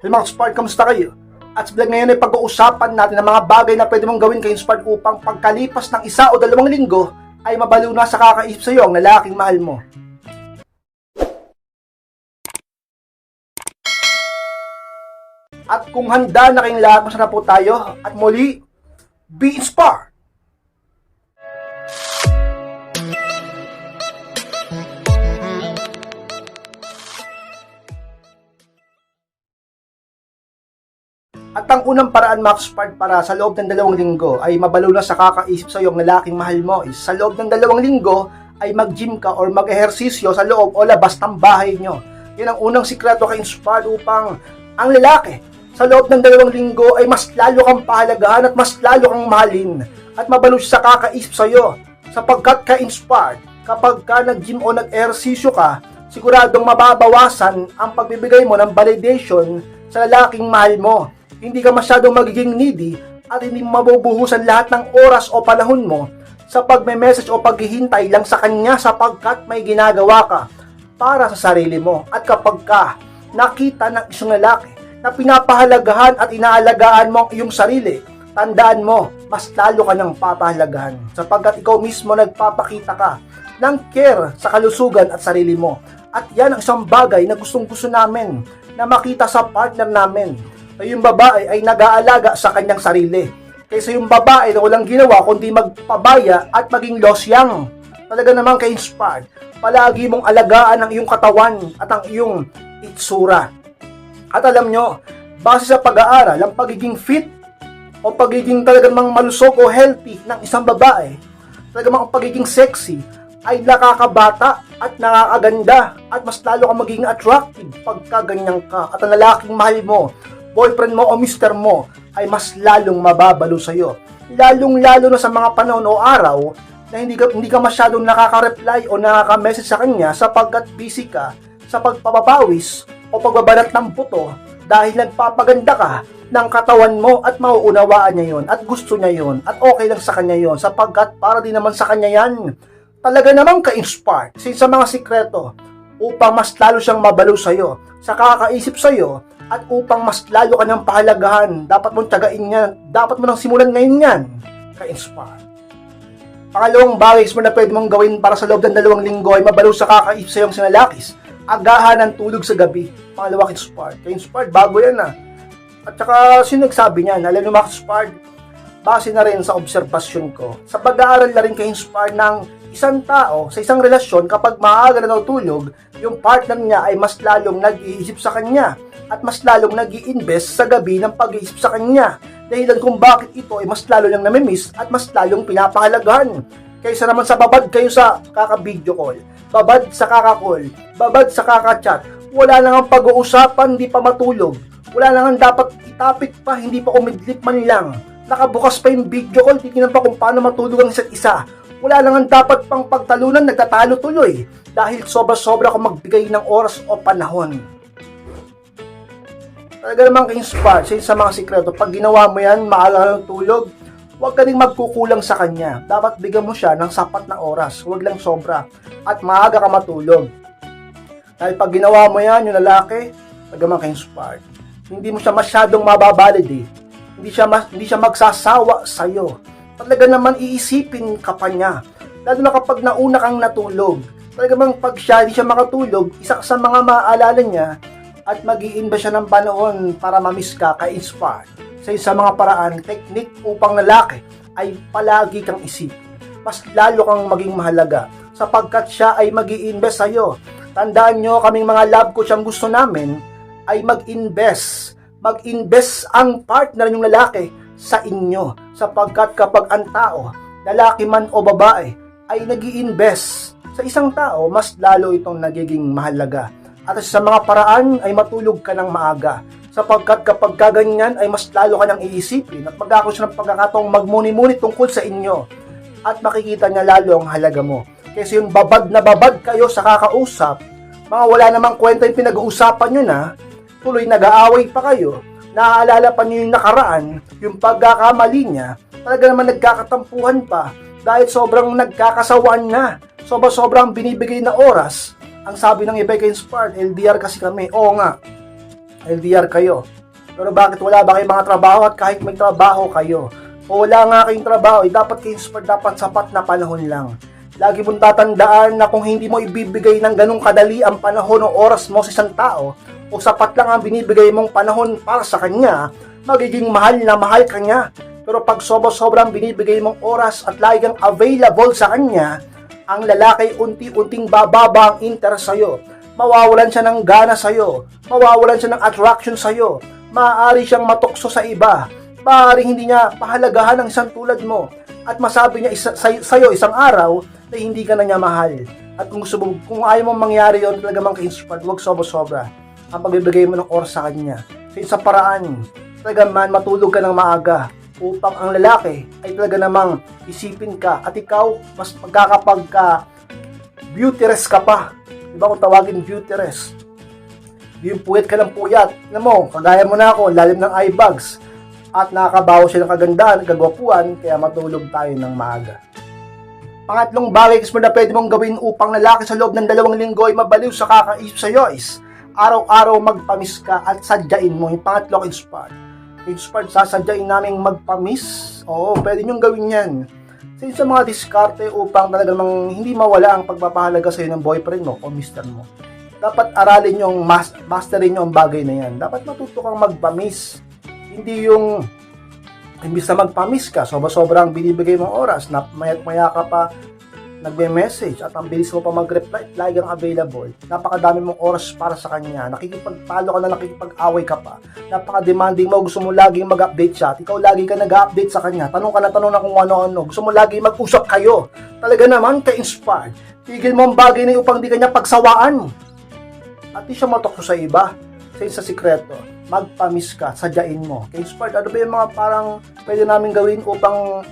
Hey mga Spark, kamusta kayo? At sa vlog ngayon ay pag-uusapan natin ang mga bagay na pwede mong gawin kay Spark upang pagkalipas ng isa o dalawang linggo ay mabaliw na sa kakaisip sa iyo ang lalaking mahal mo. At kung handa na kayong lahat, masarap po tayo. At muli, be inspired! At ang unang paraan, Max Part, para sa loob ng dalawang linggo ay mabalo na sa kakaisip sa iyo lalaking mahal mo is sa loob ng dalawang linggo ay mag-gym ka or mag-ehersisyo sa loob o labas ng bahay nyo. Yan ang unang sikreto kay Inspired upang ang lalaki sa loob ng dalawang linggo ay mas lalo kang pahalagahan at mas lalo kang mahalin at mabalo siya sa kakaisip sa iyo sapagkat ka-inspired kapag ka nag-gym o nag-ehersisyo ka siguradong mababawasan ang pagbibigay mo ng validation sa lalaking mahal mo hindi ka masyadong magiging needy at hindi mabubuhusan lahat ng oras o panahon mo sa pagme-message o paghihintay lang sa kanya sapagkat may ginagawa ka para sa sarili mo. At kapag ka nakita ng isang lalaki na pinapahalagahan at inaalagaan mo ang iyong sarili, tandaan mo, mas lalo ka ng papahalagahan sapagkat ikaw mismo nagpapakita ka ng care sa kalusugan at sarili mo. At yan ang isang bagay na gustong gusto namin na makita sa partner namin na yung babae ay nag-aalaga sa kanyang sarili. Kaysa yung babae na walang ginawa kundi magpabaya at maging losyang. Talaga naman ka-inspired. Palagi mong alagaan ang iyong katawan at ang iyong itsura. At alam nyo, base sa pag-aaral, ang pagiging fit o pagiging talagang malusog o healthy ng isang babae, talagang ang pagiging sexy, ay nakakabata at nakakaganda at mas lalo kang magiging attractive pagka ganyan ka at ang lalaking mahal mo boyfriend mo o mister mo ay mas lalong mababalo sa iyo. Lalong-lalo na sa mga panahon o araw na hindi ka, hindi ka masyadong nakaka-reply o nakaka-message sa kanya sapagkat busy ka sa pagpapapawis o pagbabalat ng puto dahil nagpapaganda ka ng katawan mo at mauunawaan niya yon at gusto niya yon at okay lang sa kanya yon sapagkat para din naman sa kanya yan talaga namang ka-inspired sa mga sikreto upang mas lalo siyang mabalo sa iyo sa kakaisip sa iyo at upang mas lalo ka niyang pahalagahan, dapat mong tiyagain yan. Dapat mo nang simulan ngayon yan. Ka-inspire. Pangalawang bagay mo na pwede mong gawin para sa loob ng dalawang linggo ay mabalo sa kakaisip sa iyong sinalakis. Agahan ng tulog sa gabi. Pangalawang inspired. Ka-inspired, bago yan ah. At saka, sino nagsabi niyan? Alam mo, inspired, base na rin sa obserbasyon ko. Sa pag-aaral na rin ka-inspired ng isang tao sa isang relasyon kapag maaga na natulog, yung partner niya ay mas lalong nag-iisip sa kanya at mas lalong nag invest sa gabi ng pag-iisip sa kanya. Dahilan kung bakit ito ay mas lalo niyang namimiss at mas lalong pinapahalagahan. Kaysa naman sa babad kayo sa kaka-video call, babad sa kaka-call, babad sa kaka-chat, wala nang ang pag-uusapan, hindi pa matulog. Wala nang ang dapat itapik pa, hindi pa umidlip man lang. Nakabukas pa yung video call, titignan pa kung paano matulog ang isa't isa. Wala lang ang dapat pang pagtalunan, nagtatalo tuloy. Dahil sobra-sobra kung magbigay ng oras o panahon. Talaga namang ka-inspire sa sa mga sikreto. Pag ginawa mo yan, maaga ng tulog, huwag ka magkukulang sa kanya. Dapat bigyan mo siya ng sapat na oras. Huwag lang sobra. At maaga ka matulog. Dahil pag ginawa mo yan, yung lalaki, talaga namang ka-inspired. Hindi mo siya masyadong mababalid eh. Hindi siya, mas, hindi siya magsasawa sa'yo. Talaga naman iisipin ka pa niya. Lalo na kapag nauna kang natulog. Talaga bang pag siya, hindi siya makatulog, isa sa mga maaalala niya, at mag ba siya ng panahon para mamiss ka, ka-inspire sa isa mga paraan, technique upang lalaki ay palagi kang isip. Mas lalo kang maging mahalaga sapagkat siya ay mag invest sa iyo. Tandaan nyo, kaming mga love coach ang gusto namin ay mag-invest. Mag-invest ang partner yung lalaki sa inyo sapagkat kapag ang tao, lalaki man o babae, ay nag invest sa isang tao, mas lalo itong nagiging mahalaga at sa mga paraan ay matulog ka ng maaga. Sapagkat kapag kaganyan ay mas lalo ka nang iisipin at magkakaroon siya ng pagkakataong magmuni-muni tungkol sa inyo at makikita niya lalo ang halaga mo. Kasi yung babad na babad kayo sa kakausap, mga wala namang kwenta yung pinag-uusapan nyo na, tuloy nag-aaway pa kayo, naaalala pa niyo yung nakaraan, yung pagkakamali niya, talaga naman nagkakatampuhan pa dahil sobrang nagkakasawaan na, sobrang-sobrang binibigay na oras ang sabi ng iba kay Inspired, LDR kasi kami. Oo nga. LDR kayo. Pero bakit wala ba kayong mga trabaho at kahit may trabaho kayo? O wala nga kayong trabaho, eh, dapat kayo inspired, dapat sapat na panahon lang. Lagi mong tatandaan na kung hindi mo ibibigay ng ganong kadali ang panahon o oras mo sa isang tao, o sapat lang ang binibigay mong panahon para sa kanya, magiging mahal na mahal ka niya. Pero pag sobra-sobrang binibigay mong oras at lagi kang available sa kanya, ang lalaki unti-unting bababa ang interest sa'yo. Mawawalan siya ng gana sa'yo. Mawawalan siya ng attraction sa'yo. Maaari siyang matukso sa iba. Maaari hindi niya pahalagahan ng isang tulad mo. At masabi niya isa, sa, sa'yo isang araw na hindi ka na niya mahal. At kung, gusto kung ayaw mong mangyari yon talaga mang ka-inspired, huwag sobra-sobra. Ang pagbibigay mo ng oras sa kanya. Sa isang paraan, talaga man matulog ka ng maaga upang ang lalaki ay talaga namang isipin ka at ikaw mas magkakapag ka beautyrest ka pa. Di ba kung tawagin beautyrest? Yung puyat ka ng puyat. Alam mo, kagaya mo na ako, lalim ng eye bags. At nakakabaho siya ng kagandahan, kagwapuan, kaya matulog tayo ng maaga. Pangatlong bagay mo na pwede mong gawin upang lalaki sa loob ng dalawang linggo ay mabaliw sa kakaisip sa iyo is araw-araw magpamis ka at sadyain mo. Yung pangatlo, inspired. Inspired, sasadyain namin magpamis. Oo, pwede niyong gawin yan. Sa sa mga diskarte upang talaga namang hindi mawala ang pagpapahalaga sa iyo ng boyfriend mo o mister mo. Dapat aralin yung mas, masterin yung bagay na yan. Dapat matuto kang magpamis. Hindi yung imbis na magpamis ka, sobra-sobrang binibigay mong oras, na maya't maya ka pa nagme-message at ang bilis mo pa mag-reply, lagi available. Napakadami mong oras para sa kanya. Nakikipagtalo ka na, nakikipag-away ka pa. Napaka-demanding mo, gusto mo laging mag-update siya. At ikaw lagi ka nag-update sa kanya. Tanong ka na tanong na kung ano-ano. Gusto mo lagi mag-usap kayo. Talaga naman, ka-inspired. Tigil mo ang bagay na upang di kanya pagsawaan. At di siya matokso sa iba. Sa isa sikreto, magpamis ka, sadyain mo. Ka-inspired, ano ba yung mga parang pwede namin gawin upang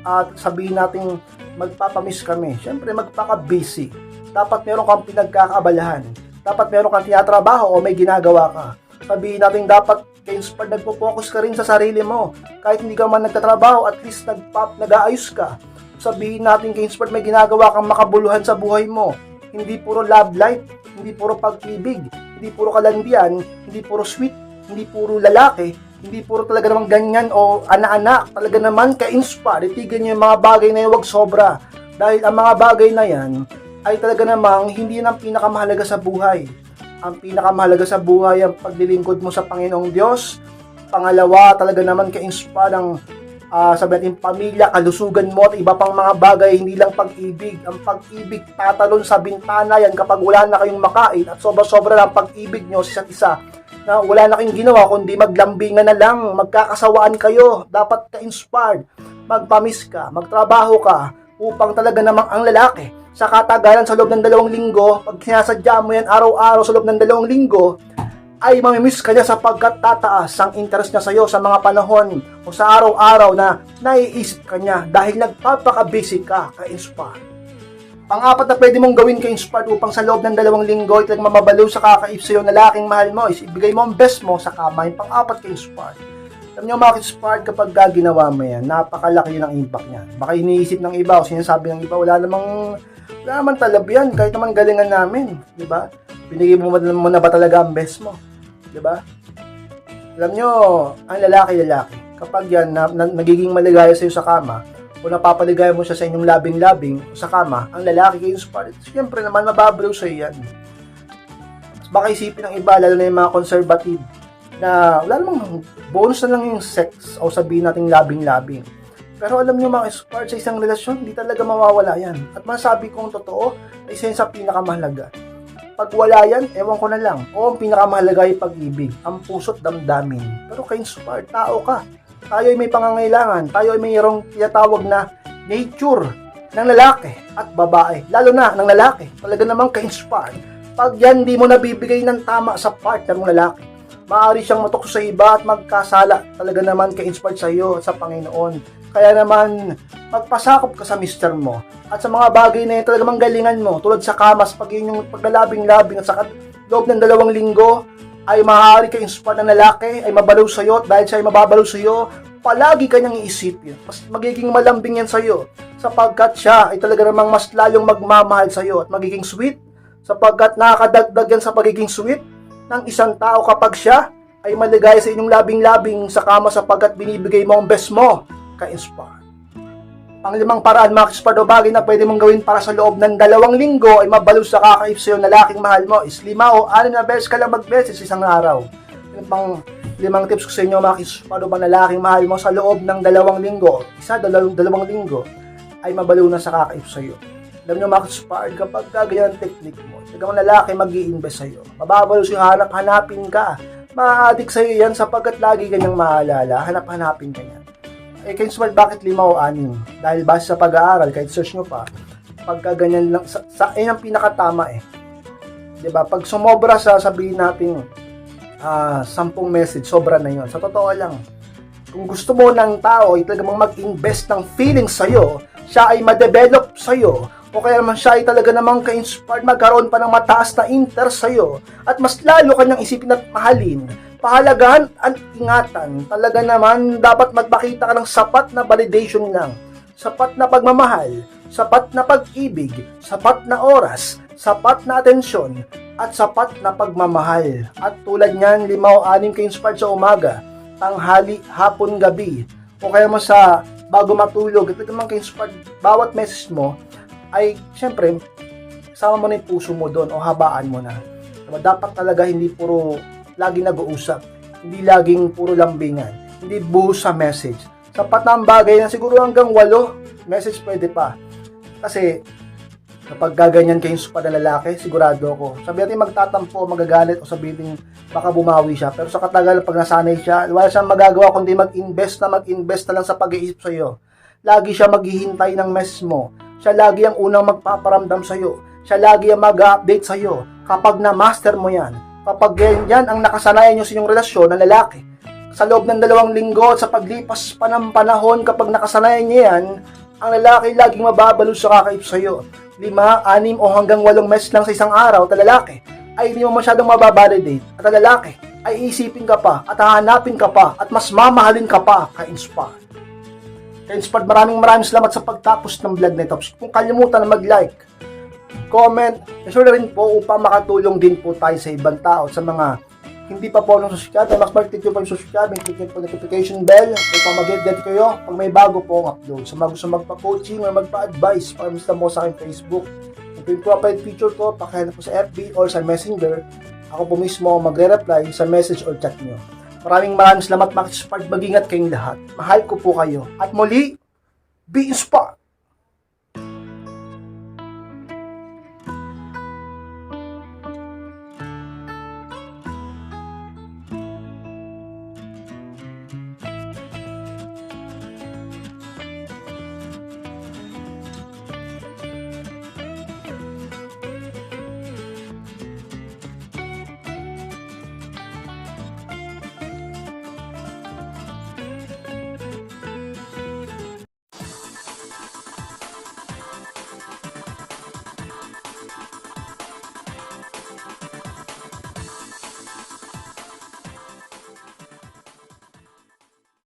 at sabihin natin magpapamiss kami. Siyempre, magpaka-busy. Dapat meron kang pinagkakaabalahan. Dapat meron kang tinatrabaho o may ginagawa ka. Sabihin natin dapat inspired nagpo-focus ka rin sa sarili mo. Kahit hindi ka man nagtatrabaho, at least nagpap, nag-aayos ka. Sabihin natin kay inspired may ginagawa kang makabuluhan sa buhay mo. Hindi puro love life, hindi puro pag-ibig, hindi puro kalandian, hindi puro sweet, hindi puro lalaki, hindi puro talaga namang ganyan o ana-anak, talaga naman ka-inspire, itigil niyo yung mga bagay na yun, wag sobra. Dahil ang mga bagay na yan, ay talaga namang hindi yan ang pinakamahalaga sa buhay. Ang pinakamahalaga sa buhay ang paglilingkod mo sa Panginoong Diyos. Pangalawa, talaga naman ka-inspire ang ah, sabi natin, pamilya, kalusugan mo at iba pang mga bagay, hindi lang pag-ibig. Ang pag-ibig tatalon sa bintana yan kapag wala na kayong makain at sobra-sobra lang pag-ibig nyo sa isa't isa na wala na kayong ginawa kundi maglambingan na lang, magkakasawaan kayo, dapat ka-inspired, magpamis ka, magtrabaho ka, upang talaga namang ang lalaki, sa katagalan sa loob ng dalawang linggo, pag sinasadya mo yan araw-araw sa loob ng dalawang linggo, ay mamimiss ka niya sapagkat tataas ang interest niya sa iyo sa mga panahon o sa araw-araw na naiisip ka niya dahil nagpapaka-busy ka ka-inspired. Pang-apat na pwede mong gawin ka-inspired upang sa loob ng dalawang linggo ito mamabaliw sa kakaip sa iyo na laking mahal mo is ibigay mo ang best mo sa kama yung pang-apat ka-inspired. Alam niyo mga inspired kapag ka ginawa mo yan, napakalaki ng impact niya. Baka iniisip ng iba o sinasabi ng iba, wala namang wala naman talab yan, kahit naman galingan namin, di ba? Binigay mo, mo na ba talaga ang best mo? Di ba? Alam nyo, ang lalaki-lalaki, kapag yan, na, na, nagiging maligaya sa'yo sa kama, o napapaligaya mo siya sa inyong labing-labing sa kama, ang lalaki kayo inspired, siyempre naman mababaliw sa'yo yan. Baka isipin ng iba, lalo na yung mga conservative, na wala namang bonus na lang yung sex o sabihin natin labing-labing. Pero alam nyo mga inspired sa isang relasyon, hindi talaga mawawala yan. At masabi kong totoo, isa yun sa pinakamahalaga. Pag wala yan, ewan ko na lang. O ang pinakamahalaga ay pag-ibig, ang puso't damdamin. Pero ka-inspired, tao ka. Tayo ay may pangangailangan. Tayo ay mayroong tinatawag na nature ng lalaki at babae. Lalo na ng lalaki. Talaga namang ka-inspired. Pag yan di mo nabibigay ng tama sa partner ng lalaki, maaari siyang matukso sa iba at magkasala. Talaga naman ka-inspired sa iyo at sa Panginoon. Kaya naman, magpasakop ka sa mister mo. At sa mga bagay na yun, talaga galingan mo. Tulad sa kamas, pag yun yung paglalabing-labing at sa loob ng dalawang linggo, ay maaari ka inspire ng lalaki, ay mabalaw sa iyo, dahil siya ay mababalaw sa iyo, palagi kanyang iisipin. Mas magiging malambing yan sa iyo, sapagkat siya ay talaga namang mas lalong magmamahal sa iyo at magiging sweet, sapagkat nakakadagdag yan sa pagiging sweet ng isang tao kapag siya ay maligaya sa inyong labing-labing sa kama sapagkat binibigay mo ang best mo ka-inspire. Panglimang paraan mga ka-inspire o bagay na pwede mong gawin para sa loob ng dalawang linggo ay mabalo sa kakaif sa'yo na laking mahal mo is lima o anim na beses ka lang mag-message sa isang araw. Yung pang limang tips ko sa inyo mga ka-inspire ba na laking mahal mo sa loob ng dalawang linggo, isa, dalawang, dalawang linggo, ay mabalo na sa kakaif sa'yo. Alam nyo mga ka-inspire, kapag ganyan ang technique mo, talagang lalaki mag invest sa'yo. Mababalo siya, hanap-hanapin ka. Ma-addict sa'yo yan sapagkat lagi kanyang maalala, hanap-hanapin ka. Eh, kayo smart, bakit lima o anim? Dahil base sa pag-aaral, kahit search nyo pa, pagka ganyan lang, sa, sa yun ang pinakatama eh. ba Pag sumobra sa sabihin natin, ah, sampung message, sobra na yun. Sa totoo lang, kung gusto mo ng tao ay talagang mag-invest ng feelings sa'yo, siya ay ma-develop sa'yo, o kaya naman siya ay talaga namang ka-inspired magkaroon pa ng mataas na interest sa'yo, at mas lalo kanyang isipin at mahalin, pahalagahan at ingatan. Talaga naman, dapat magpakita ka ng sapat na validation lang, sapat na pagmamahal, sapat na pag-ibig, sapat na oras, sapat na atensyon, at sapat na pagmamahal. At tulad niyan, lima o anim ka inspired sa umaga, tanghali, hapon, gabi, o kaya mo sa bago matulog, at naman ka inspired, bawat message mo, ay, syempre, sama mo na yung puso mo doon o habaan mo na. Dapat talaga hindi puro lagi nag-uusap, hindi laging puro lambingan, hindi buhos sa message. Sapat na ang bagay na siguro hanggang walo, message pwede pa. Kasi, kapag gaganyan kayo sa lalaki, sigurado ako. Sabi natin magtatampo, magagalit, o sabihin baka bumawi siya. Pero sa katagal, pag nasanay siya, wala siyang magagawa kundi mag-invest na mag-invest na lang sa pag-iisip sa'yo. Lagi siya maghihintay ng mess mo. Siya lagi ang unang magpaparamdam sa'yo. Siya lagi ang mag-update sa'yo. Kapag na-master mo yan, kapag yan ang nakasanayan nyo sa inyong relasyon ng lalaki, sa loob ng dalawang linggo at sa paglipas pa ng panahon kapag nakasanayan niya yan, ang lalaki laging mababalo sa kakaip sa'yo. Lima, anim o hanggang walong mes lang sa isang araw at lalaki ay hindi mo masyadong mababalidate at lalaki ay isipin ka pa at hahanapin ka pa at mas mamahalin ka pa ka-inspire. Ka-inspired, maraming maraming salamat sa pagtapos ng vlog na ito. Kung kalimutan na mag-like, comment, na rin po upang makatulong din po tayo sa ibang tao, sa mga hindi pa po nang subscribe, mas mag-click nyo pa yung subscribe, and click nyo po notification bell upang mag-get kayo pag may bago po ang upload. Sa mga gusto magpa-coaching or magpa-advise, para mo sa akin Facebook. Ito yung profile picture ko, pakihanap po sa FB or sa Messenger. Ako po mismo magre-reply sa message or chat nyo. Maraming maraming salamat, Spark. Mag-ingat kayong lahat. Mahal ko po kayo. At muli, be inspired!